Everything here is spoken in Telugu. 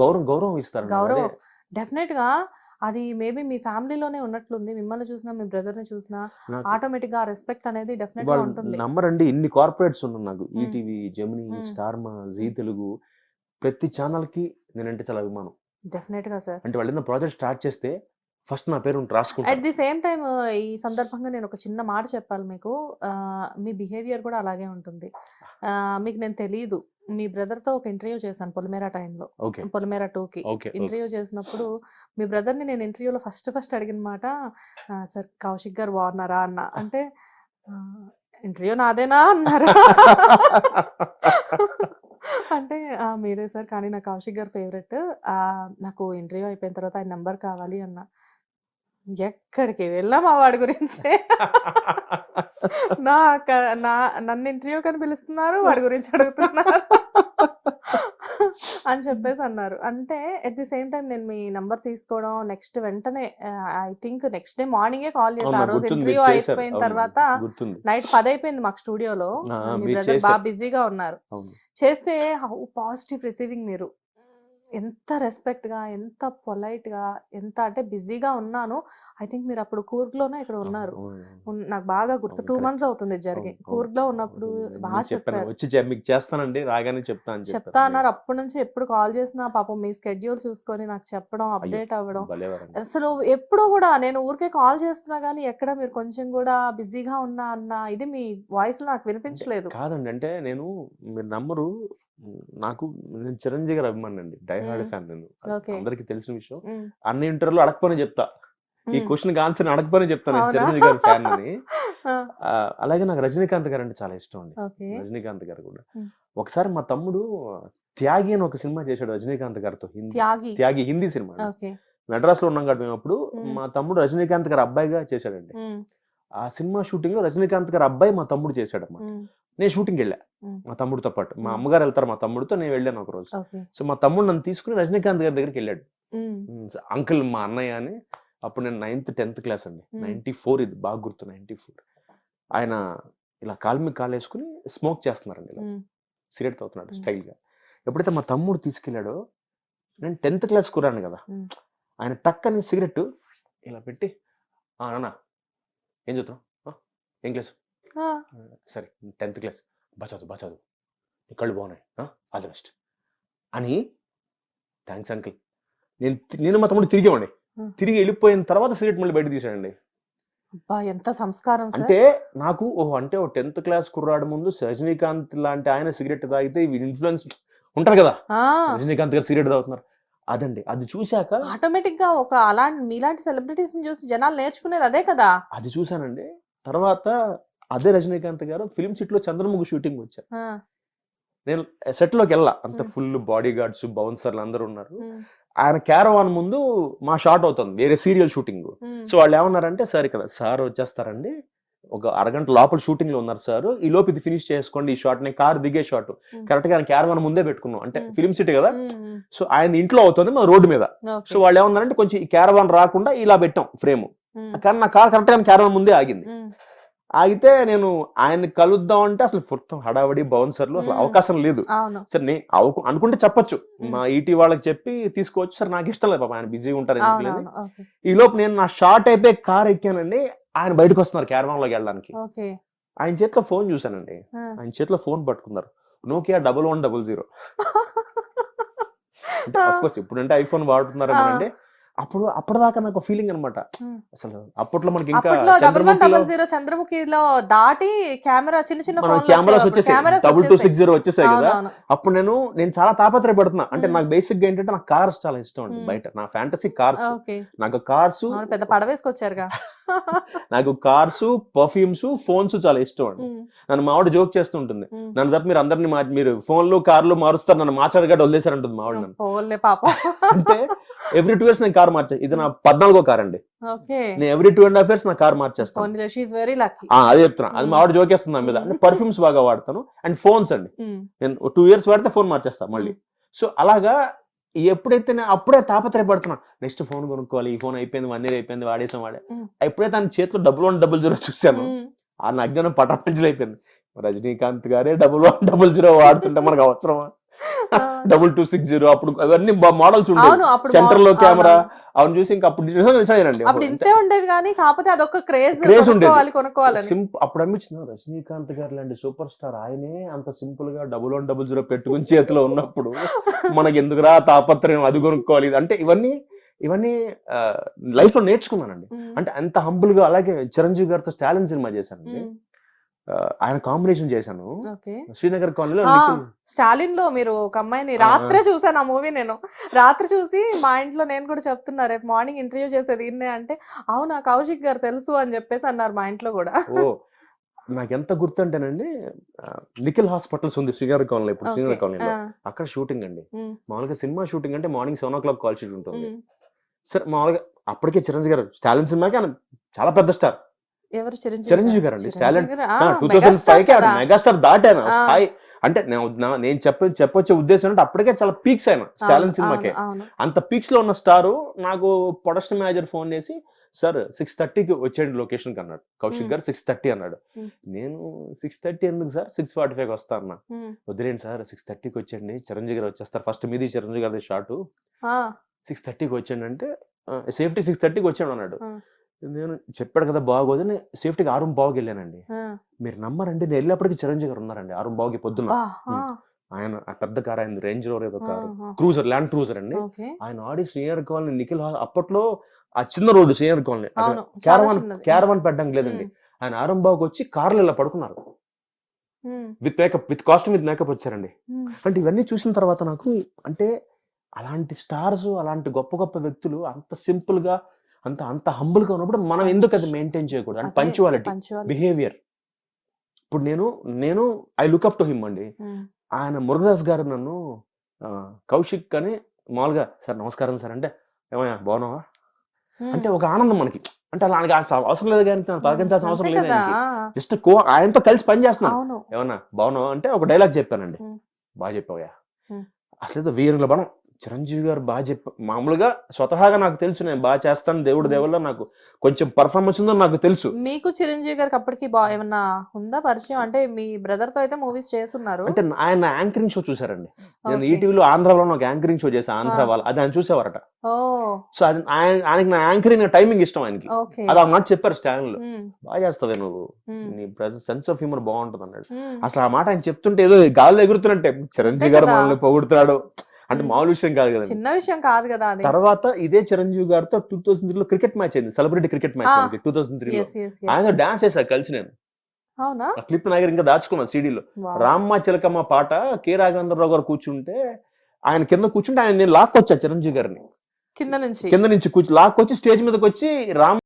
గౌరవం గౌరవం ఇస్తారు గౌరవం. డెఫినెట్గా అది మేబీ మీ ఫ్యామిలీలోనే ఉన్నట్లుంది. మిమ్మల్ని చూసినా మీ బ్రదర్ని చూసినా ఆటోమేటిక్గా రెస్పెక్ట్ అనేది డెఫినెట్గా ఉంటుంది. నంబర్ అండి ఇన్ని కార్పొరేట్స్ ఉన్నాయి నాకు. ETV Gemini. Star Maa G Telugu ప్రతి ఛానల్కి నేనంటే చాలా అభిమానం. డెఫినెట్గా సార్. అంటే వాళ్ళు ఏదైనా ప్రాజెక్ట్ స్టార్ట్ చేస్తే ఫస్ట్ నా పేరు అట్ రాసుకుంటాను ది సేమ్ టైం ఈ సందర్భంగా నేను ఒక చిన్న మాట చెప్పాలి మీకు. మీ బిహేవియర్ కూడా అలాగే ఉంటుంది. మీకు నేను తెలియదు మీ బ్రదర్తో ఒక ఇంటర్వ్యూ చేశాను పొలిమేరా టైంలో. పొలిమేరా టూకి. ఓకే ఇంటర్వ్యూ చేసినప్పుడు మీ బ్రదర్ని నేను ఇంటర్వ్యూలో ఫస్ట్ ఫస్ట్ అడిగిన మాట "ఆ, సార్ కౌశిక్ గారు బాగున్నారా? అన్న. అంటే "ఆ, ఇంటర్వ్యూ నాదేనా? అన్నారా. అంటే "ఆ, మీరే సార్ కానీ నాకు కౌశిక్ గారు ఫేవరెట్. నాకు ఇంటర్వ్యూ అయిపోయిన తర్వాత ఆయన నెంబర్ కావాలి అన్న. ఎక్కడికి వెళ్ళాం ఆ వాడి గురించి? నా క- నా నన్ను ఇంటర్వ్యూ కని పిలుస్తున్నారు వాడి గురించి అడుగుతున్నారు. అని చెప్పేసి అన్నారు. అంటే ఎట్ ది సేమ్ టైం నేను మీ నంబర్ తీసుకోవడం నెక్స్ట్ వెంటనే ఐ థింక్ నెక్స్ట్ డే మార్నింగే కాల్ చేసి అవును, ఆ రోజు ఇంటర్వ్యూ. అయిపోయిన తర్వాత నైట్ పది అయిపోయింది మాకు స్టూడియోలో. బాగా బిజీగా ఉన్నారు. చేస్తే హౌ పాజిటివ్ రిసీవింగ్ మీరు. ఎంత రెస్పెక్ట్గా ఎంత పొలైట్గా ఎంత అంటే బిజీగా ఉన్నాను. ఐ థింక్ మీరు అప్పుడు కూర్గ్లోనే ఇక్కడ ఉన్నారు. నాకు బాగా గుర్తు టూ. మంత్స్ అవుతుంది జరిగి. అవును, అవును. కూర్గ్లో ఉన్నప్పుడు నేను బాగా చెప్పారు. వచ్చి మీకు చేస్తానండి రాగానే చెప్తా అని చెప్పారు. చెప్తా అన్నారు. అప్పటి నుంచి ఎప్పుడు కాల్ చేసినా పాపం మీ స్కెడ్యూల్ చూసుకొని నాకు చెప్పడం అప్డేట్ అవ్వడం. అసలు ఎప్పుడూ కూడా నేను ఊరికే కాల్ చేస్తున్నా కానీ ఎక్కడ మీరు కొంచెం కూడా బిజీగా ఉన్నా అన్న ఇది మీ వాయిస్ నాకు వినిపించలేదు. కాదండి. అంటే నేను మీరు నమ్మరు నాకు నేను చిరంజీవి గారు అభిమాని మ్మ్. ఫ్యాన్ నేను. అందరికి తెలిసిన విషయం. అన్ని ఇంటర్వ్యూలో అడగపని చెప్తా. ఈ. క్వశ్చన్ ఆన్సర్ అడగపని చెప్తాను? చిరంజీవి గారి ఫ్యాన్ అని. అలాగే నాకు రజనీకాంత్ గారు అంటే చాలా ఇష్టం అండి. రజనీకాంత్ గారు కూడా. ఒకసారి మా తమ్ముడు త్యాగి అని ఒక సినిమా చేశాడు రజనీకాంత్ గారితో హిందీ. త్యాగి. హిందీ సినిమా మెడ్రాస్లో ఉన్నాం కదా మేము అప్పుడు. మా తమ్ముడు రజనీకాంత్ గారు అబ్బాయిగా చేశాడండి. ఆ సినిమా షూటింగ్లో రజనీకాంత్ గారు అబ్బాయి మా తమ్ముడు చేశాడు అన్నమాట నేను షూటింగ్ వెళ్ళా. మా తమ్ముడితో పాటు. మా మ్మ్. అమ్మగారు వెళ్తారు మా తమ్ముడితో నేను వెళ్ళాను ఒక రోజు. సో మా తమ్ముడు నన్ను తీసుకుని రజనీకాంత్ గారి దగ్గరికి వెళ్ళాడు. అంకుల్ మా అన్నయ్య అని అప్పుడు నేను నైన్త్ టెన్త్ క్లాస్ అండి. నైన్టీ ఫోర్ ఇది బాగా గుర్తు నైన్టీ ఫోర్. ఆయన ఇలా కాలు మీద కాలు వేసుకుని స్మోక్ చేస్తున్నారండి ఇలా. సిగరెట్ తాగుతున్నాడు. స్టైల్గా. ఎప్పుడైతే మా తమ్ముడు తీసుకెళ్ళాడో నేను టెన్త్ క్లాస్ కురాను కదా. ఆయన టక్కని సిగరెట్ ఇలా పెట్టి "ఆ, నాన్న ఏం చదువుతున్నావు ఆ, ఏం క్లాస్? సరే టెన్త్ క్లాస్. బాగా చదువు నీ కళ్ళు బాగున్నాయి. All the best. అని థ్యాంక్స్ అంకిల్. నేను నేను మా తమ్ముడు తిరిగేవాడిని. Hmm. తిరిగి వెళ్ళిపోయిన తర్వాత సిగరెట్ మళ్ళీ బయట తీసాడండి ఎంత సంస్కారం అంటే నాకు ఓహో అంటే ఓ టెన్త్ క్లాస్ కుర్రాడు ముందు రజనీకాంత్ లాంటి ఆయన సిగరెట్ తాగితే ఇన్ఫ్లుయెన్స్ ఉంటారు కదా. రజనీకాంత్ గారు సిగరెట్ తాగుతున్నారు. అదండి. అది చూశాక ఆటోమేటిక్గా ఒక అలాంటి మీలాంటి సెలబ్రిటీస్ చూసి జనాలు నేర్చుకునేది అదే కదా. అది చూశానండి. తర్వాత అదే రజనీకాంత్ గారు ఫిల్మ్ సిట్లో చంద్రముఖి షూటింగ్ వచ్చారు. నేను సెట్లోకి వెళ్ళా. అంత. ఫుల్ బాడీ గార్డ్స్ బౌన్సర్లు అందరూ ఉన్నారు. ఆయన క్యారవాన్ ముందు మా షాట్ అవుతుంది. వేరే సీరియల్ షూటింగ్ సో వాళ్ళు ఏమన్నారంటే సార్ ఇక్కడ సార్ వచ్చేస్తారండి. ఒక అరగంట లోపల షూటింగ్లో ఉన్నారు సార్. ఈ లోపు ఇది ఫినిష్ చేసుకోండి ఈ షాట్ నేను కార్ దిగే షాట్ Hmm. కరెక్ట్గా క్యారవాన్ ముందే పెట్టుకున్నాం. అంటే. ఫిల్మ్ సిటీ కదా. సో ఆయన ఇంట్లో అవుతుంది మన రోడ్డు మీద. సో వాళ్ళు ఏమన్నారంటే కొంచెం ఈ క్యారవాన్ రాకుండా ఇలా పెట్టాం ఫ్రేమ్. కానీ నా కార్ కరెక్ట్గా క్యారవాన్ ముందే ఆగింది. ఆగితే నేను ఆయన కలుద్దాం అంటే అసలు మొత్తం హడావడి బౌన్సర్లు అసలు. అవకాశం లేదు. సరే నేను అనుకుంటే చెప్పొచ్చు. మా ఈటీ వాళ్ళకి చెప్పి తీసుకోవచ్చు. సరే నాకు ఇష్టం లేదు పాపం ఆయన బిజీగా ఉంటారు ఈ లోపు నేను నా షార్ట్ అయిపోయి కార్ ఎక్కానండి ఆయన బయటకు వస్తున్నారు క్యారవాన్లోకి వెళ్ళడానికి ఆయన చేతిలో ఫోన్ చూశానండి. ఆయన చేతిలో ఫోన్ పట్టుకున్నారు. Nokia double one double zero. అంటే కోర్స్ ఇప్పుడంటే ఐఫోన్ వాడుతున్నారేమో అండి అప్పుడు అప్పటిదాకా నాకు ఫీలింగ్ అనమాట. అసలు అప్పట్లో మనకి ఇంకా డబల్ వన్ చంద్రముఖిలో డబల్ జీరో చంద్రముఖిలో దాటి కెమెరా చిన్న చిన్న కెమెరాస్ వచ్చేసాయి. డబుల్ టూ సిక్స్ జీరో వచ్చేసాయి కదా. అప్పుడు నేను నేను చాలా తాపత్రయపడుతున్నా. అంటే Hmm. నాకు బేసిక్గా ఏంటంటే నాకు కార్స్ చాలా ఇష్టం అండి. బయట. నా ఫ్యాంటసీ కార్స్ నాకు కార్స్ పెద్ద పడవేసుకొచ్చారుగా. నాకు కార్స్ పర్ఫ్యూమ్స్ ఫోన్స్ చాలా ఇష్టం అండి. నన్ను మావిడ జోక్ చేస్తుంటుంది. నన్ను తప్ప మీరు అందరిని మీరు ఫోన్లు కార్లు మారుస్తారు నన్ను మార్చారు వదిలేశారంటుంది మావిడ నన్ను. పాపం. అంటే ఎవ్రీ టూ ఇయర్స్ నేను కార్ మార్చా ఇది నా పద్నాలుగో కార్ అండి. నేను every two and half years నా కార్ మార్చేస్తాను. అదే చెప్తున్నా. అది. మావిడ జోకేస్తుంది నా మీద. అంటే పర్ఫ్యూమ్స్ బాగా వాడతాను. అండ్ ఫోన్స్ అండి. నేను టూ ఇయర్స్ వాడితే ఫోన్ మార్చేస్తా మళ్ళీ. సో అలాగా ఎప్పుడైతే నేను అప్పుడే తాపత్రయపడుతున్నా నెక్స్ట్ ఫోన్ కొనుక్కోవాలి ఈ ఫోన్ అయిపోయింది వన్ ఇయర్ అయిపోయింది వాడేసాం వాడే. ఎప్పుడైతే ఆయన చేతిలో డబుల్ వన్ డబుల్ జీరో చూశాను ఆ నగ్నం పటాపంచలు అయిపోయింది రజనీకాంత్ గారే డబుల్ వన్ డబుల్ జీరో వాడుతుంటే మనకు అవసరమా? డబుల్ టూ సిక్స్ జీరో అప్పుడు అవన్నీ మోడల్స్ అప్పుడు సెంటర్లో కెమెరా. అవును చూసి ఇంకా అప్పుడు నిజమేనండి అప్పుడు ఇంతే ఉండేవి కానీ కాకపోతే అదొక క్రేజ్ Craze ఉండేది. కొనుక్కోవాలి సింపుల్ అప్పుడు అనిపించింది రజనీకాంత్ గారు లాంటి సూపర్ స్టార్ ఆయనే అంత సింపుల్గా డబుల్ వన్ డబుల్ జీరో పెట్టుకుని చేతిలో ఉన్నప్పుడు మనకి ఎందుకురా తాపత్రయం అది కొనుక్కోవాలి అంటే ఇవన్నీ ఇవన్నీ లైఫ్లో నేర్చుకున్నానండి. అంటే అంత హంబుల్గా అలాగే చిరంజీవి గారితో స్టాలిన్ సినిమా చేశానండి. ఆయన కాంబినేషన్ చేశాను. శ్రీనగర్ కాలనీలో స్టాలిన్లో మీరు ఒక అమ్మాయిని రాత్రే చూసాను ఆ మూవీ నేను. రాత్రి చూసి మా ఇంట్లో నేను కూడా చెప్తున్నా రేపు మార్నింగ్ ఇంటర్వ్యూ చేసేది ఈయన్నే అంటే అవునా కౌశిక్ గారు తెలుసు అని చెప్పేసి అన్నారు మా ఇంట్లో కూడా. నాకు ఎంత గుర్తుంటేనండి ఆ, నిఖిల్ హాస్పిటల్స్ ఉంది శ్రీనగర్ కాలనీ ఇప్పుడు శ్రీనగర్ కాలనీలో. అక్కడ షూటింగ్ అండి. మామూలుగా సినిమా షూటింగ్ అంటే morning seven o'clock call shoot ఉంటుంది. సరే మామూలుగా అప్పటికే చిరంజీవి గారు స్టాలిన్ సినిమాకి ఆయన చాలా పెద్ద స్టార్. ఎవరు చిరంజీవి గారు? అండి చిరంజీవి స్టాలిన్. గారు, ఆ, టూ థౌసండ్ మెగాస్టార్ ఫైవ్కి కదా. మెగాస్టార్ దాటాను. ఆ. స్థాయి అంటే నేను చెప్ప చెప్పొచ్చే ఉద్దేశం అంటే అప్పటికే చాలా పీక్స్ అయినా అవును, సినిమాకే. అంత పీక్స్లో ఉన్న స్టారు నాకు ప్రొడక్షన్ మేనేజర్ ఫోన్ చేసి సార్ సిక్స్ థర్టీకి వచ్చేయండి లొకేషన్కి అన్నాడు. కౌశిక్. గారు సిక్స్ థర్టీ అన్నాడు. నేను సిక్స్ థర్టీ ఎందుకు సార్? సిక్స్ ఫార్టీ ఫైవ్ వస్తా అన్నా. వదిలేండి సార్ సిక్స్ థర్టీకి వచ్చేయండి. చిరంజీవి గారు వచ్చేస్తారు. ఫస్ట్ మీది చిరంజీవి గారి షాటు. ఆ, సిక్స్ థర్టీకి వచ్చాడు అంటే సేఫ్టీ సిక్స్ థర్టీకి వచ్చాడు అన్నాడు. నేను చెప్పాడు కదా బాగోదని సేఫ్టీకి ఆరు బావుకి వెళ్ళానండి. మీరు నమ్మరండి నేను వెళ్ళేప్పటికి చిరంజీవి గారు ఉన్నారండి ఆరు బావుకి ఆ, ఆయన ఆ పెద్ద కార్ అయింది రేంజ్ రోవర్ ఏదో కారు. క్రూజర్ ల్యాండ్ క్రూజర్ అండి. ఆయన Audi Srinagar colony Nikhil hall అప్పట్లో ఆ చిన్న రోడ్డు శ్రీనగర్ కాలనీ. క్యారవాన్. క్యారవాన్ పెట్టడానికి లేదండి. ఆయన ఆరంబావుకి వచ్చి కార్లో ఇలా పడుకున్నారు. With makeup with costume with makeup వచ్చారండి. అంటే ఇవన్నీ చూసిన తర్వాత నాకు అంటే అలాంటి స్టార్స్ అలాంటి గొప్ప గొప్ప వ్యక్తులు అంత సింపుల్గా అంత అంత హంబుల్గా ఉన్నప్పుడు మనం ఎందుకు అది మెయింటైన్ చేయకూడదు? అంటే పంచువాలిటీ. బిహేవియర్. ఇప్పుడు నేను నేను ఐ లుక్అప్ టు హిమ్ అండి. ఆయన మురుగదాస్ గారు నన్ను కౌశిక్ అని మామూలుగా సార్ నమస్కారం సార్ అంటే ఏమయ్యా బాగున్నావా. అంటే ఒక ఆనందం మనకి. అంటే అలా అవసరం లేదు కానీ తను పలకించాల్సిన అవసరం లేదు జస్ట్ కో ఆయనతో కలిసి పని చేస్తున్నాను. ఏమన్నా బాగున్నావా? అంటే ఒక డైలాగ్ చెప్పానండి. బాగా చెప్పావయ్యా. అసలు ఏదో వీరుల బలం. చిరంజీవి గారు బాగా చెప్ప మామూలుగా స్వతహాగా నాకు తెలుసు నేను బాగా చేస్తాను దేవుడి. దేవుళ్ళ నాకు కొంచెం పర్ఫార్మెన్స్ ఉందో నాకు తెలుసు. మీకు చిరంజీవి గారికి అప్పటికి ఏమన్నా ఉందా పరిచయం? అంటే మీ బ్రదర్తో అయితే మూవీస్ చేస్తున్నారు. అంటే ఆయన యాంకరింగ్ షో చూసారండి. నేను. ఈటీవీలో ఆంధ్రాలో ఒక యాంకరింగ్ షో చేశాను ఆంధ్ర. వాళ్ళు అది ఆయన చూసేవారట. సో అది ఆయన ఆయనకి నా యాంకరింగ్ టైమింగ్ ఇష్టం ఆయనకి. అది ఆ మాట చెప్పారు స్టాండ్లో. బాగా చేస్తావే నువ్వు. నీ సెన్స్ ఆఫ్ హ్యూమర్ బాగుంటుంది అన్నాడు. అసలు ఆ మాట ఆయన చెప్తుంటే ఏదో గాల్లో ఎగురుతున్నట్టే. చిరంజీవి గారు. మనల్ని పొగుడుతున్నాడు. అంటే. మామూలు విషయం కాదు కదండి. చిన్న విషయం కాదు కదా అది. తర్వాత ఇదే చిరంజీవి గారితో టూ థౌసండ్ త్రీలో క్రికెట్ మ్యాచ్ అయింది. Celebrity cricket match. Two thousand yes ఆయన డాన్స్ చేశా కలిసి నేను. అవునా? క్లిప్ నా దగ్గర ఇంకా దాచుకున్నాను సీడీలో. రామ్మ చిలకమ్మ పాట కె రాఘవేంద్రరావు గారు కూర్చుంటే ఆయన కింద కూర్చుంటే ఆయన నేను లాక్కొచ్చా చిరంజీవి గారిని. కింద నుంచి? కింద నుంచి కూర్చు లాక్కొచ్చి స్టేజ్ మీదకి వచ్చి రామ్